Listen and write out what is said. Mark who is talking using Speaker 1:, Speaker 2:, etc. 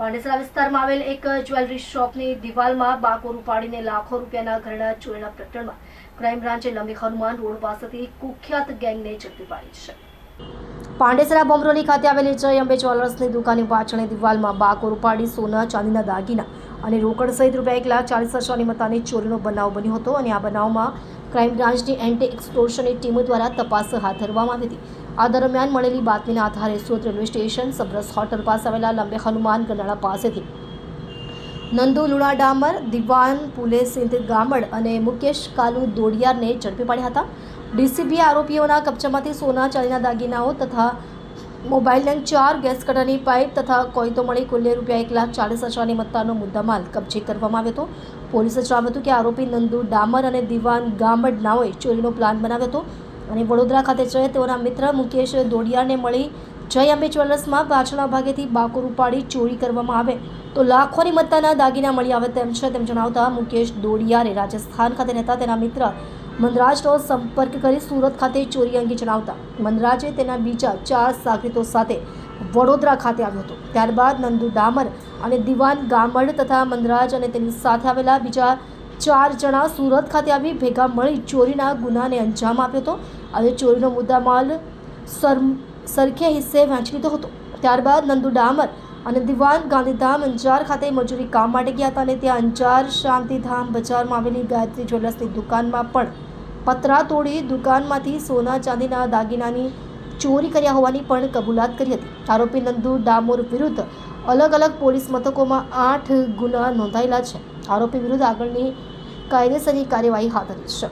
Speaker 1: પાંડેસરા વિસ્તારમાં આવેલ એક જ્વેલરી શોપની દિવાલમાં બાકોર ઉપાડીને લાખો રૂપિયાના ઘરેણા ચોરીના પ્રકરણમાં ક્રાઇમ બ્રાન્ચે લંબી હનુમાન રોડ પાસેથી કુખ્યાત ગેંગને ઝડપી પાડી છે. પાંડેસરા બોમરોલી ખાતે આવેલી જય અંબે જ્વેલર્સની દુકાનની પાછળની દિવાલમાં બાકોર ઉપાડી સોના, ચાંદીના દાગીના અને રોકડ સહિત રૂપિયા એક લાખ ચાલીસ હજારની મતાની ચોરીનો બનાવ બન્યો હતો અને આ બનાવમાં ક્રાઇમ બ્રાન્ચની એન્ટી એક્સપ્લોશનની ટીમો દ્વારા તપાસ હાથ ધરવામાં આવી હતી. આ દરમિયાન મળેલી બાતમીના આધારે Surat railway station Sabras hotel પાસે આવેલા લંબે હનુમાન ગનાળા પાસેથી નંદુ લુણા ડામર, દિવાન પુલે સિંધ ગામડ અને મુકેશ કાલુ દોડિયારને ઝડપી પાડ્યા હતા. ડીસીબી આરોપીઓના કબજામાંથી સોના ચાંદીના દાગીનાઓ તથા મોબાઈલ અને ચાર ગેસ કટરની પાઇપ તથા કોઈતો મળી કુલ્લે રૂપિયા એક લાખ ચાલીસ હજારની મત્તાનો મુદ્દામાલ કબજે કરવામાં આવ્યો હતો. પોલીસે જણાવ્યું હતું કે આરોપી નંદુ ડામર અને દિવાન ગામડ નાઓએ ચોરીનો પ્લાન બનાવ્યો હતો અને વડોદરા ખાતે જઈ તેઓના મિત્ર મુકેશ દોડિયાને મળી જય અંબે જ્વેલર્સમાં પાછળના ભાગેથી બાકોર ઉપાડી ચોરી કરવામાં આવે તો લાખોની મત્તાના દાગીના મળી આવે તેમ છે તેમ જણાવતા મુકેશ દોડિયારે રાજસ્થાન ખાતે રહેતા તેના મિત્ર મનરાજનો સંપર્ક કરી સુરત ખાતે ચોરી અંગે જણાવતા મનરાજે તેના બીજા ચાર સાગરીતો સાથે વડોદરા ખાતે આવ્યો હતો. ત્યારબાદ નંદુ ડામર અને દિવાન ગામડ તથા મનરાજ અને તેની સાથે આવેલા બીજા ચાર જણા સુરત ખાતે આવી ભેગા મળી ચોરીના ગુનાને અંજામ આપ્યો હતો. અને ચોરીનો મુદ્દામાલ સર, સરખે હિસ્સે વહેંચી લીધો હતો. ત્યારબાદ નંદુ ડામર અને દિવાન ગાંધીધામ અંજાર ખાતે મજૂરી કામ માટે ગયા હતા અને ત્યાં અંજાર શાંતિધામ બજારમાં આવેલી ગાયત્રી જ્વેલર્સની દુકાનમાં પણ પતરા તોડી દુકાનમાંથી સોના, ચાંદીના દાગીનાની ચોરી કર્યા હોવાની પણ કબૂલાત કરી હતી. આરોપી નંદુ ડામોર વિરુદ્ધ અલગ અલગ પોલીસ મથકોમાં આઠ ગુના નોંધાયેલા છે. આરોપી વિરુદ્ધ આગળની કાયદેસરની કાર્યવાહી હાથ ધરી છે.